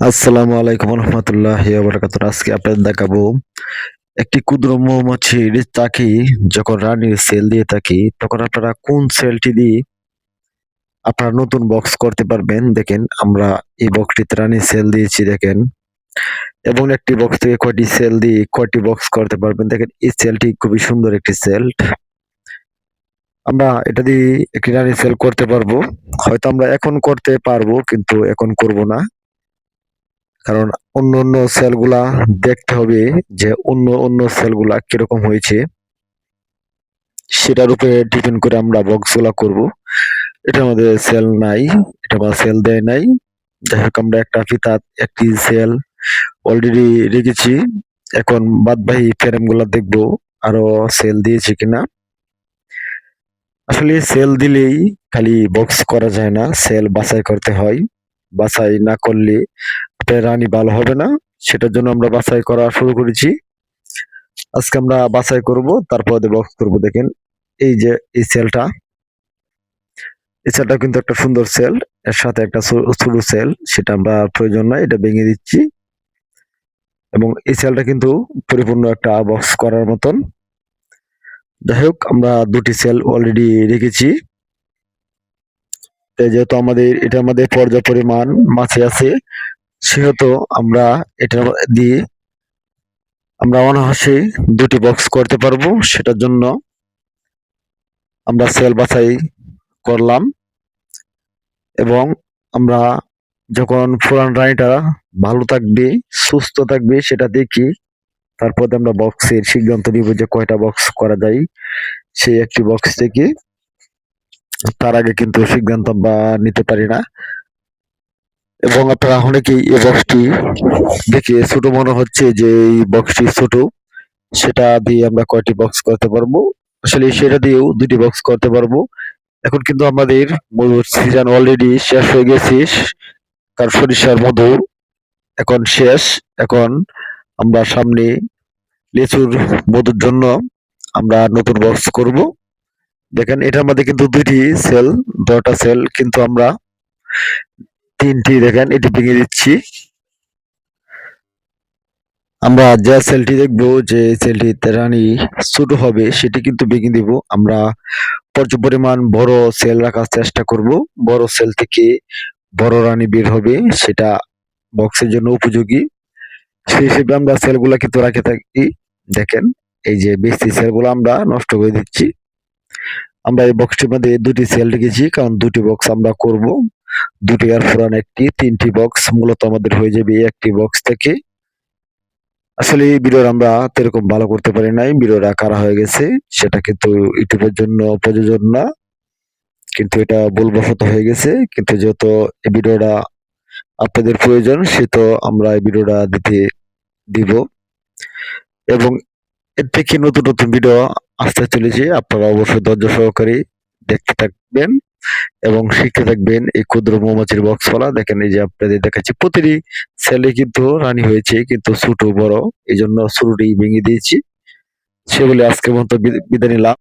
আসসালামু আলাইকুম রহমতুল্লাহ বারাকাত আজকে আপনাদের দেখাবো একটি ক্ষুদ্র মৌমাছির চাকি। যখন রানীর সেল দিয়ে থাকি, তখন আপনারা কোন সেলটি দিয়ে আপনারা নতুন বক্স করতে পারবেন? দেখেন, আমরা এই বক্সটিতে রানীর সেল দিয়েছি, দেখেন। এবং একটি বক্স থেকে কয়টি সেল দিয়ে কয়টি বক্স করতে পারবেন? দেখেন, এই সেলটি খুবই সুন্দর একটি সেল আমরা এটা দিয়ে একটি রানীর সেল করতে পারব। হয়তো আমরা এখন করতে পারব, কিন্তু এখন করব না। কারণ অন্য অন্য সেলগুলা দেখতে হবে যে অন্য অন্য সেলগুলা কীরকম হয়েছে। সেটার উপরে ডিপেন্ড করে আমরা বক্সগুলা করব। এটা আমাদের সেল নাই, এটা আমার সেল দেয় নাই। যাই হোক, আমরা একটা ফিতা একটি সেল অলরেডি রেখেছি। এখন ফ্রেমগুলা দেখব, আরও সেল দিয়েছে কিনা। আসলে সেল দিলেই খালি বক্স করা যায় না সেল বাছাই করতে হয়। বাছাই না করলে আপনার রানী ভালো হবে না, সেটার জন্য আমরা বাছাই করা শুরু করেছি। আজকে আমরা বাছাই করব, তারপর বক্স করব, দেখেন এই যে এই সেলটা এই সেলটা কিন্তু একটা সুন্দর সেল এর সাথে একটা ছোট সেল সেটা আমরা প্রয়োজন নয়, এটা ভেঙে দিচ্ছি। এবং এই সেলটা কিন্তু পরিপূর্ণ একটা বক্স করার মতন। যাই হোক, আমরা দুটি সেল অলরেডি রেখেছি। যেহেতু আমাদের, এটা আমাদের পর্যাপ্ত পরিমাণ মাছে আছে সেহেতু আমরা এটা দিয়ে আমরা অনায়াসে দুটি বক্স করতে পারব, সেটার জন্য আমরা সেল বাছাই করলাম এবং আমরা যখন পুরান রানিটা ভালো থাকবে, সুস্থ থাকবে, সেটা দেখি তারপর আমরা বক্সের সিদ্ধান্ত নিব যে কয়টা বক্স করা যায়। সেই একটি বক্স থেকে তার আগে কিন্তু সিদ্ধান্ত আমরা নিতে পারি না। এবং আপনারা অনেকেই এই বক্সটি দেখে ছোট মনে হচ্ছে যে এই বক্সটি ছোট। সেটা দিয়ে আমরা কয়টি বক্স করতে পারব? আসলে সেটা দিয়েও দুটি বক্স করতে পারব। এখন কিন্তু আমাদের সিজন অলরেডি শেষ হয়ে গেছে। কারণ সরিষার মধু এখন শেষ। এখন আমরা সামনে লিচুর মধুর জন্য আমরা নতুন বক্স করব। দেখেন, এটার মধ্যে কিন্তু দুইটি সেল দশটা সেল কিন্তু আমরা তিনটি দেখেন, এটি ভেঙে দিচ্ছি। আমরা যে সেলটি দেখব যে সেলটি রানী ছোট হবে, সেটি কিন্তু ভেঙে দিব। আমরা পর্যাপ্ত পরিমাণ বড় সেল রাখার চেষ্টা করব। বড় সেল থেকে বড় রানী বের হবে, সেটা বক্সের জন্য উপযোগী। সেই হিসেবে আমরা সেলগুলা কিন্তু রাখে থাকি। দেখেন, এই যে বেশি সেলগুলো আমরা নষ্ট করে দিচ্ছি। আমরা এই বক্সটির মধ্যে দুটি সেল রেখেছি, কারণ দুটি বক্স আমরা করব। দুটি আর পুরান একটি, তিনটি বক্স মূলত আমাদের হয়ে যাবে এই একটি বক্স থেকে। আসলে এই ভিডিওর আমরা এরকম ভালো করতে পারি নাই ভিডিওটা কারা হয়ে গেছে, সেটা কিন্তু ইউটিউবের জন্য প্রযোজন না। কিন্তু এটা ভুলবশত হয়ে গেছে, কিন্তু যেহেতু এই ভিডিওটা আপনাদের প্রয়োজন সে তো আমরা এই ভিডিওটা দিতে দিব। এবং এর থেকে নতুন নতুন ভিডিও আসতে চলেছে, আপনারা অবশ্যই ধৈর্য সহকারে দেখতে থাকবেন। এবং শিখতে থাকবেন এই ক্ষুদ্র মৌমাছির বক্স ফলা দেখেন এই যে আপনাদের দেখাচ্ছি, প্রতিটি সেলে কিন্তু রানী হয়েছে, কিন্তু ছোট বড়। এই জন্য শুরুটি ভেঙে দিয়েছি। সেগুলি আজকে মতো বিদায় নিলাম।